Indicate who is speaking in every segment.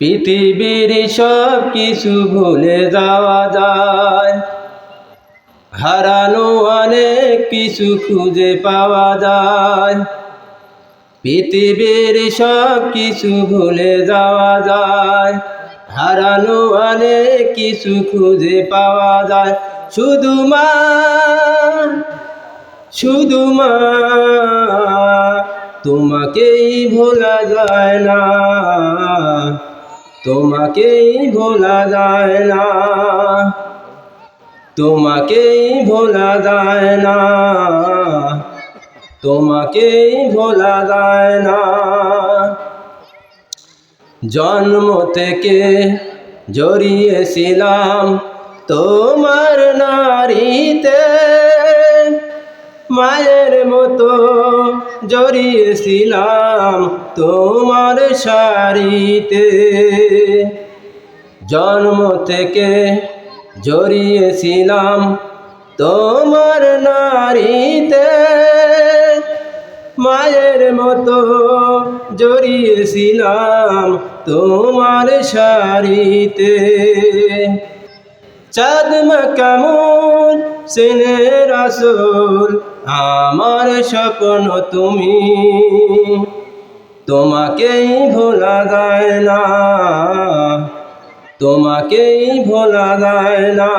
Speaker 1: পৃথিবীর সব কিছু ভুলে যাওয়া যায়। হারানো অনেক কিছু খুঁজে পাওয়া যায়। পৃথিবীর সব কিছু ভুলে যাওয়া যায়। হারানো অনেক কিছু খুঁজে পাওয়া যায়। শুধু মা শুধু মা তোমাকেই ভোলা যায় না। তোমাকেই ভোলা যায় না। তোমাকেই ভোলা যায় না। তোমাকেই ভোলা যায় না। জন্ম থেকে জড়িয়েছিলাম তোমার নারীতে, মায়ের মতো জড়িয়েছিলাম তোমার শাড়িতে জন্ম থেকে জড়িয়েছিলাম তোমার নারীতে। মায়ের মতো জড়িয়েছিলাম তোমার শাড়িতে চাঁদ কেমন, সিনের আসল আমার স্বপ্ন তুমি। তোমাকেই ভোলা যায় না। তোমাকেই ভোলা যায় না।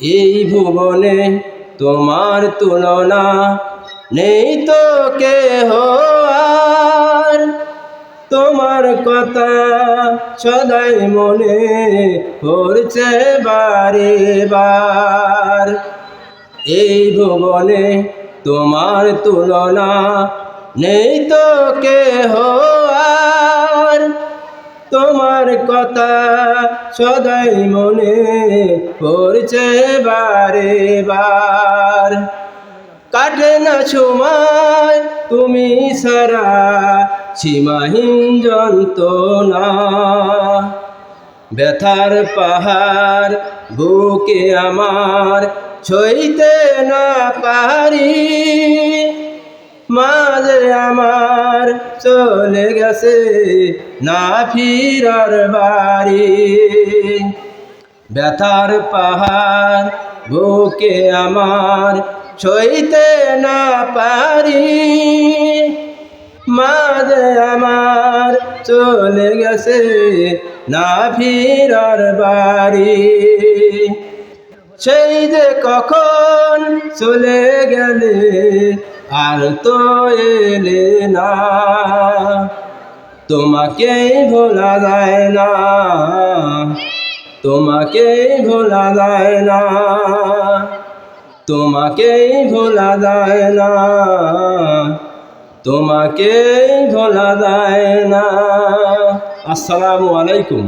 Speaker 1: এই ভুবনে তোমার তুলনা নেই তো কেহ আর। তোমার কথা সদাই মনে পড়ছে বারে বার। এই ভুবনে তোমার তুলনা নেই তো কেহ আর। তোমার কথা সদাই মনে পড়ছে বারে বার। কাটে না সময় তুমি সারা, সীমাহীন যন্ত্রণা। ব্যথার পাহাড় বুকে আমার ছইতে না পারি। মাঝে আমার চলে গেছে না ফিরার বাড়ি। ব্যথার পাহাড় বুকে আমার সইতে না পারি। মাঝে আমার চলে গেছে না ফিরার বাড়ি। সেই যে কখন চলে গেলে আর তো এলে না। তোমাকেই ভোলা যায় না, তোমাকেই ভোলা যায় না, তোমাকেই ভোলা যায় না, তোমাকেই ভোলা যায় না। আসসালামু আলাইকুম।